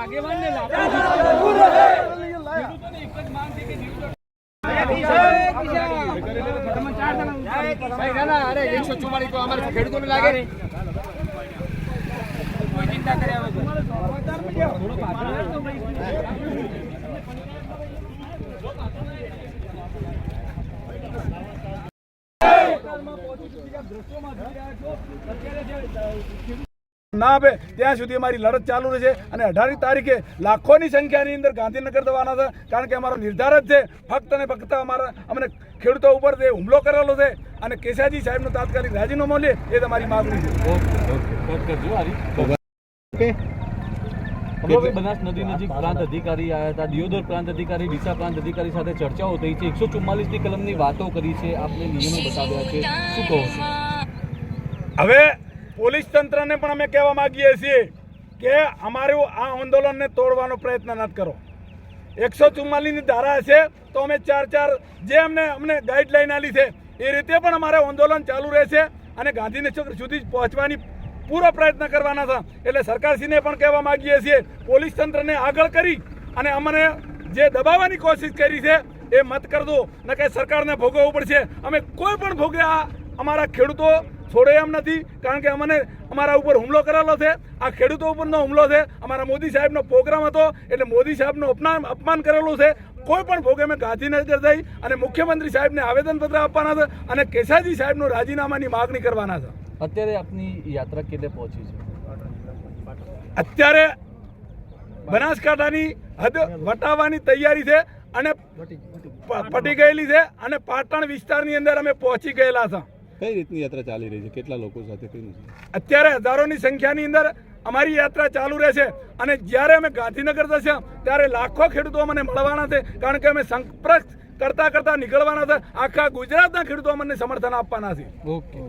આગેવાનને લાભ જ છે એકસો ચુમ્માલીસ તો અમારે ખેડૂતોને લાગે ને કોઈ ચિંતા કર્યા વગર. થોડો પાછળ આવો તો ભાઈ. ના આપે ત્યાં સુધી અમારી લડત ચાલુ રહેશે અને અઢારમી તારીખે લાખોની સંખ્યાની અંદર ગાંધીનગર દવાના છે કારણ કે અમારો નિર્ધાર જ છે ફક્ત અને ફક્ત અમારા અમને ખેડૂતો ઉપર જે હુમલો કરેલો છે અને કેસાજી સાહેબનું તાત્કાલિક રાજીનામું લે એ તમારી માગણી છે. બનાસ નદી નજીક પ્રાંત અધિકારી આવ્યા હતા દિયોદર પ્રાંત અધિકારી ડીસા પ્રાંત અધિકારી સાથે ચર્ચાઓ થઈ છે. એકસો ચુમ્માલીસની કલમની વાતો કરી છે આપને નિયમો બતાવ્યા છે. શું કહો છો? હવે પોલીસ તંત્રને પણ અમે કહેવા માંગીએ છીએ કે અમારું આ આંદોલનને તોડવાનો પ્રયત્ન ન કરો. એકસો ચુમ્માલીસની ધારા હશે તો અમે ચાર ચાર જે અમને અમને ગાઈડલાઈન આલી છે, એ રીતે પણ અમારે આંદોલન ચાલુ રહેશે અને ગાંધીનગર સુધી પહોંચવાની પૂરો પ્રયત્ન કરવાના હતા એટલે સરકારશ્રીને પણ કહેવા માંગીએ છીએ, પોલીસ તંત્રને આગળ કરી અને અમને જે દબાવવાની કોશિશ કરી છે, એ મત કર દો ન કે સરકારને ભોગવવું પડશે. અમે કોઈ પણ ભોગે આ અમારા ખેડૂતો છોડે એમ નથી કારણ કે અમને અમારા ઉપર હુમલો કરેલો છે. આ ખેડૂતો ઉપરનો હુમલો છે. અમારા મોદી સાહેબનો પ્રોગ્રામ હતો એટલે મોદી સાહેબનું અપમાન અપમાન કરેલું છે. કોઈ પણ ભોગે મેં ગાંધીનગર જઈ અને મુખ્યમંત્રી સાહેબને આવેદનપત્ર આપવાના છે અને કેસાજી સાહેબનું રાજીનામાની માગણી કરવાના છે. અત્યારે આપની યાત્રા કેટલે પહોંચી છે? અત્યારે બનાસકાંઠાની હદ વટાવવાની તૈયારી છે અને પટી ગયેલી છે અને પાટણ વિસ્તારની અંદર અમે પહોંચી ગયેલા છે. કઈ રીતની યાત્રા ચાલી રહી છે? કેટલા લોકો સાથે કઈ અત્યારે હજારોની સંખ્યાની અંદર અમારી યાત્રા ચાલુ રહેશે અને જ્યારે અમે ગાંધીનગર જશે ત્યારે લાખો ખેડૂતો મને મળવાના છે કારણ કે અમે સંપર્ક કરતા કરતા નીકળવાના છે. આખા ગુજરાતના ખેડૂતો અમને સમર્થન આપવાના છે. ઓકે.